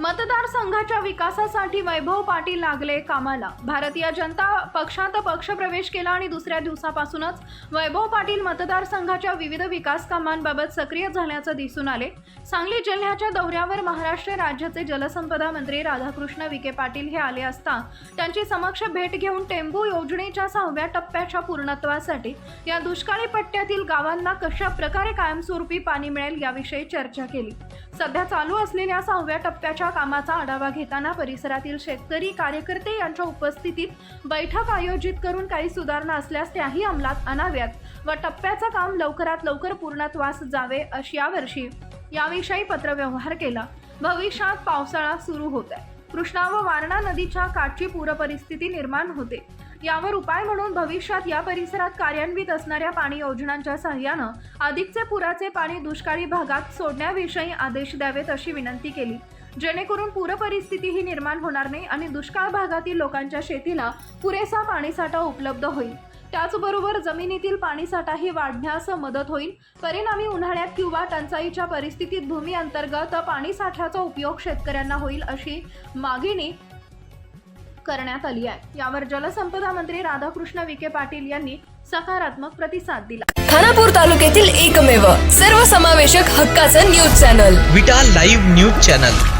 मतदारसंघाच्या विकासासाठी वैभव पाटील लागले कामाला. भारतीय जनता पक्षात पक्षप्रवेश केला आणि दुसऱ्या दिवसापासूनच वैभव पाटील मतदारसंघाच्या विविध विकास कामांबाबत सक्रिय झाल्याचं दिसून आले. सांगली जिल्ह्याच्या दौऱ्यावर महाराष्ट्र राज्याचे जलसंपदा मंत्री राधाकृष्ण विखे पाटील हे आले असता त्यांची समक्ष भेट घेऊन टेंबू योजनेच्या सहाव्या टप्प्याच्या पूर्णत्वासाठी या दुष्काळी पट्ट्यातील गावांना कशा प्रकारे कायमस्वरूपी पाणी मिळेल याविषयी चर्चा केली. सध्या चालू असलेल्या सहाव्या टप्प्याच्या कामाचा आढावा घेताना परिसरातील शेतकरी कार्यकर्ते यांच्या उपस्थितीत बैठक आयोजित करून काही सुधारणा असल्यास त्याही अंमलात आणाव्यात व टप्प्याचं काम लवकरात लवकर पूर्णत्वास जावे अशी यावर्षी याविषयी पत्रव्यवहार केला. भविष्यात पावसाळा सुरू होत आहे कृष्णा व वारणा नदीच्या काठची पूरपरिस्थिती निर्माण होते. यावर उपाय म्हणून भविष्यात या परिसरात कार्यान्वित असणाऱ्या पाणी योजनांच्या सहाय्यानं अधिकचे पुराचे पाणी दुष्काळी भागात सोडण्याविषयी आदेश द्यावेत अशी विनंती केली. जेणेकरून पूरपरिस्थितीही निर्माण होणार नाही आणि दुष्काळ भागातील लोकांच्या शेतीला पुरेसा पाणीसाठा उपलब्ध होईल. त्याचबरोबर जमिनीतील पाणीसाठाही वाढण्यास मदत होईल. परिणामी उन्हाळ्यात किंवा टंचाईच्या परिस्थितीत भूमी अंतर्गत पाणीसाठ्याचा उपयोग शेतकऱ्यांना होईल अशी मागणी करण्यात आली आहे. यावर जलसंपदा मंत्री राधाकृष्ण विखे पाटील यांनी सकारात्मक प्रतिसाद दिला. खानापूर तालुक्यातील एकमेव सर्वसमावेशक हक्काचं news channel. Vita live news channel.